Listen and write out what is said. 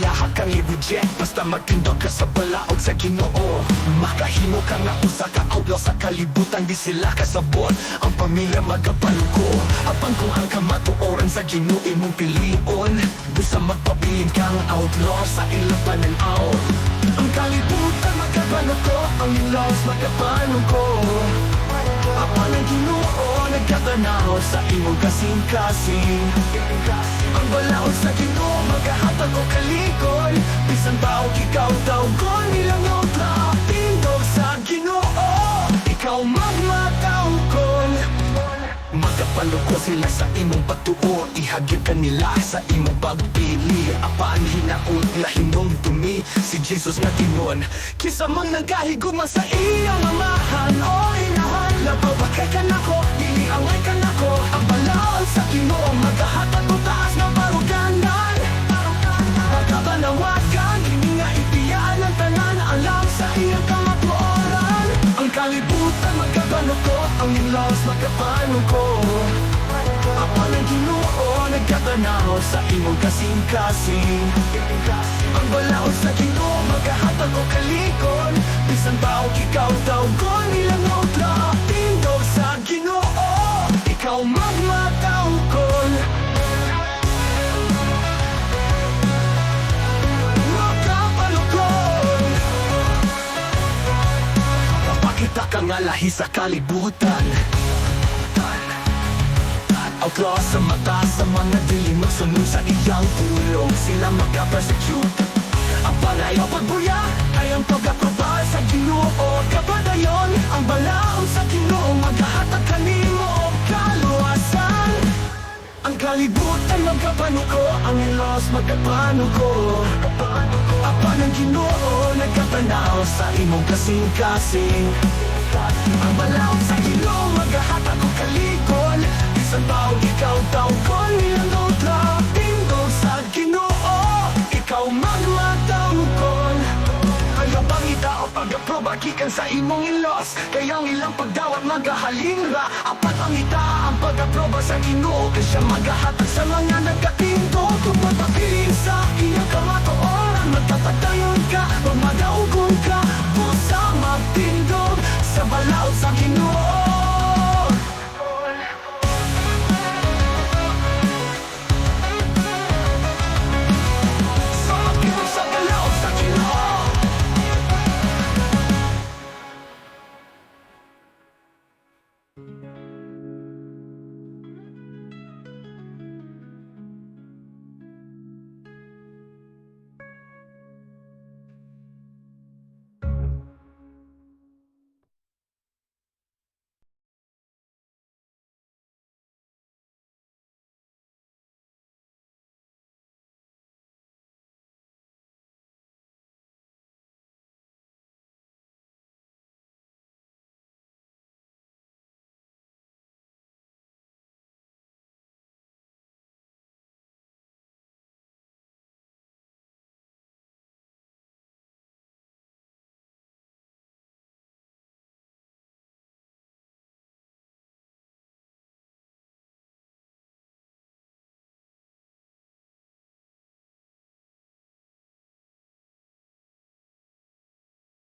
Ilaha kang i-reject Basta magtindog ka sa balaod sa ginoo. Makahimo ka nga usa ka outlaw sa kalibutan Di sila kasabot. Ang pamilya magapaluko Apan kung ang kamatuoran sa ginoo imong pilion. Bisa magpabilin kang outlaw sa ilang pananaw Ang kalibutan magapaluko Ang ilaws magapaluko Apan ang ginoo nagkatanaw sa imong kasing-kasing. Ang balaod sa ginoo magahatag o kalikon Bisan ba og ikaw daw ko nilang outlaw Tindog sa ginoo. Ikaw magmataw kon Magkapaluko sila sa imong pagtuo Ihagyod ka nila sa imong pagpili. Apaan hinaot na hinong dumi? Si Jesus na tinon Kisa mang nagkahiguma sa iyong amahan O inahan Dili angay ka nako Ang balaod sa ginoo Magkahatag o taas na maruganan Magkabanawagan Hindi nga ipiyaan ang tanan Alam sa iyong kamatuoran Ang kalibutan magkabano ko Ang ilaws magkabano ko Ako ng ginoo Nagkatanaw sa imong kasing-kasing Ang balaod sa ginoo Magkahatag o kalikon Bisan ba Papakita ka nga lahi sa kalibutan. Outlaw sa mata sa mga dilim Magsunod sa iyang tulong. Sila magka-persecute. Ang palayo pagbuya Ay ang pagkaprobal sa ginoo. Kabadayon Ang balaod sa ginoo. Maghahatag kanimo o kaluwasan. Ang kalibutan magkapanuko. Ang ilos magkapanuko. Apan ang ginoo Nagkatanaw sa imong kasing-kasing Ang balaw sa ginoo Maghahatag o kalikon Bisan ba o ikaw daw ko nilang outlaw Tindog sa ginoo. Ikaw magmatawkon Ayaw bang itao pag-aproba Kikan sa imong ilos. Kaya ang ilang pagdawat magahalingra Apat ang ita ang pag-aproba sa ginoo. Kaya siya magahatag sa mga nagkatinto